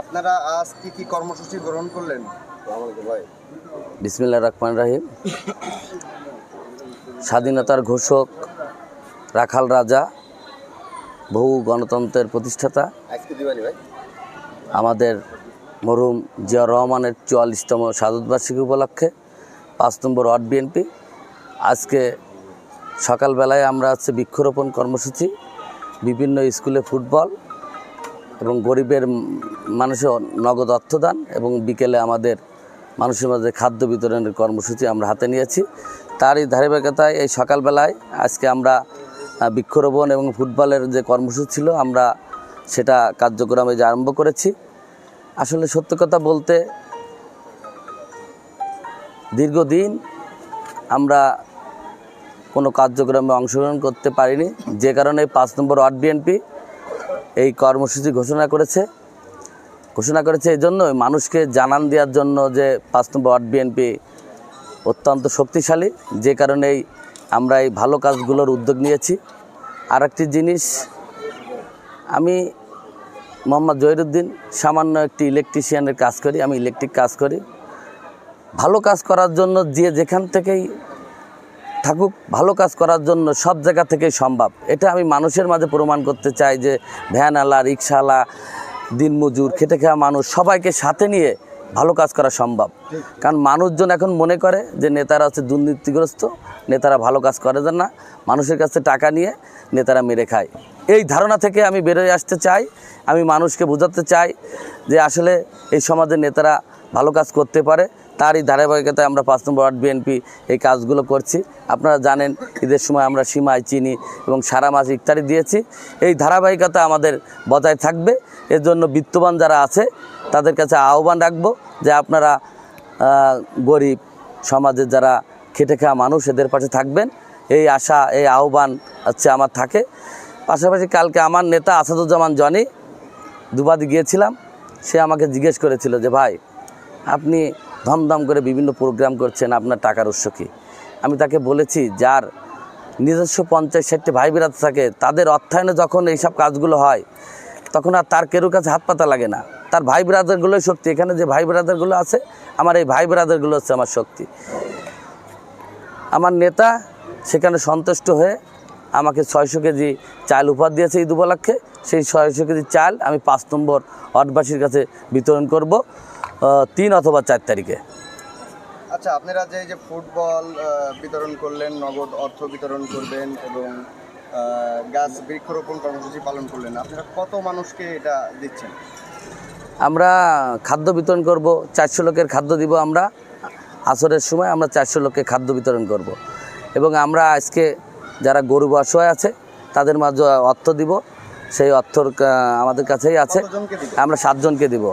আপনারা আজ কি কি কর্মসূচি গ্রহণ করলেন? বিসমিল্লা রহমান রাহিম। স্বাধীনতার ঘোষক রাখাল রাজা বহু গণতন্ত্রের প্রতিষ্ঠাতা আমাদের মরহুম জিয়া রহমানের চুয়াল্লিশতম শাহাদতবার্ষিকী উপলক্ষে পাঁচ নম্বর ওয়ার্ড বিএনপি। আজকে সকালবেলায় আমরা হচ্ছে বৃক্ষরোপণ কর্মসূচি বিভিন্ন স্কুলে ফুটবল এবং গরিবের মানুষের নগদ অর্থদান এবং বিকেলে আমাদের মানুষের মাঝে খাদ্য বিতরণের কর্মসূচি আমরা হাতে নিয়েছি। তারই ধারাবাহিকতায় এই সকালবেলায় আজকে আমরা বৃক্ষরোপণ এবং ফুটবলের যে কর্মসূচি ছিল, আমরা সেটা কার্যক্রমে যে আরম্ভ করেছি। আসলে সত্য কথা বলতে, দীর্ঘদিন আমরা কোনো কার্যক্রমে অংশগ্রহণ করতে পারিনি। যে কারণে পাঁচ নম্বর ওয়ার্ড বিএনপি এই কর্মসূচি ঘোষণা করেছে। ঘোষণা করেছে এই জন্য মানুষকে জানান দেওয়ার জন্য যে পাঁচ নম্বর ওয়ার্ড বিএনপি অত্যন্ত শক্তিশালী, যে কারণেই আমরা এই ভালো কাজগুলোর উদ্যোগ নিয়েছি। আর একটি জিনিস, আমি মোহাম্মদ জহিরুদ্দিন সামান্য একটি ইলেকট্রিশিয়ানের কাজ করি, আমি ইলেকট্রিক কাজ করি। ভালো কাজ করার জন্য যে যেখান থেকেই থাকুক, ভালো কাজ করার জন্য সব জায়গা থেকেই সম্ভব। এটা আমি মানুষের মাঝে প্রমাণ করতে চাই যে ভ্যানওয়ালা রিক্সাওয়ালা দিনমজুর খেটে খাওয়া মানুষ সবাইকে সাথে নিয়ে ভালো কাজ করা সম্ভব। কারণ মানুষজন এখন মনে করে যে নেতারা হচ্ছে দুর্নীতিগ্রস্ত, নেতারা ভালো কাজ করে না, মানুষের কাছে টাকা নিয়ে নেতারা মেরে খায়। এই ধারণা থেকে আমি বেরোয় আসতে চাই, আমি মানুষকে বোঝাতে চাই যে আসলে এই সমাজের নেতারা ভালো কাজ করতে পারে তারই ধারাবাহিকতায় আমরা পাঁচ নম্বর ওয়ার্ড বিএনপি এই কাজগুলো করছি। আপনারা জানেন, ঈদের সময় আমরা সীমায় চিনি এবং সারা মাস ইফতারি দিয়েছি। এই ধারাবাহিকতা আমাদের বজায় থাকবে। এর জন্য বিত্তবান যারা আছে, তাদের কাছে আহ্বান রাখব যে আপনারা গরিব সমাজের যারা খেটে খাওয়া মানুষ, এদের পাশে থাকবেন। এই আশা, এই আহ্বান হচ্ছে আমার থাকে। পাশাপাশি কালকে আমার নেতা আসাদুজ্জামান জনি দুবাদি গিয়েছিলাম। সে আমাকে জিজ্ঞেস করেছিল যে, ভাই, আপনি ধমধম করে বিভিন্ন প্রোগ্রাম করছেন আপনার টাকার উৎস আমি তাকে বলেছি, যার নিজস্ব পঞ্চাশ ষাটটি ভাই বিরাত থাকে, তাদের অর্থায়নে যখন এইসব কাজগুলো হয়, তখন আর তার কেরুর কাছে হাত পাতা লাগে না। তার ভাই ব্রাদারগুলোই শক্তি। এখানে যে ভাই ব্রাদারগুলো আছে, আমার এই ভাই ব্রাদারগুলো হচ্ছে আমার শক্তি। আমার নেতা সেখানে সন্তুষ্ট হয়ে আমাকে ছয়শো কেজি চাল উপহার দিয়েছে ঈদ উপলক্ষে। সেই ছয়শো কেজি চাল আমি পাঁচ নম্বর ওয়ার্ডবাসীর কাছে বিতরণ করব। তিন অথবা চার তারিখে। আচ্ছা আপনারা যে এই যে ফুটবল বিতরণ করলেন নগদ অর্থ বিতরণ করবেন এবং গাছ বৃক্ষরোপণ কর্মসূচি পালন করলেন আপনারা কত মানুষকে এটা দিচ্ছেন? আমরা খাদ্য বিতরণ করব চারশো লোকের খাদ্য দিব আমরা। আসরের সময় আমরা চারশো লোককে খাদ্য বিতরণ করব। এবং আমরা আজকে যারা গরিব অসহায় আছে তাদের মাঝে অর্থ দিব। সেই অর্থর আমাদের কাছেই আছে। আমরা সাতজনকে দিব।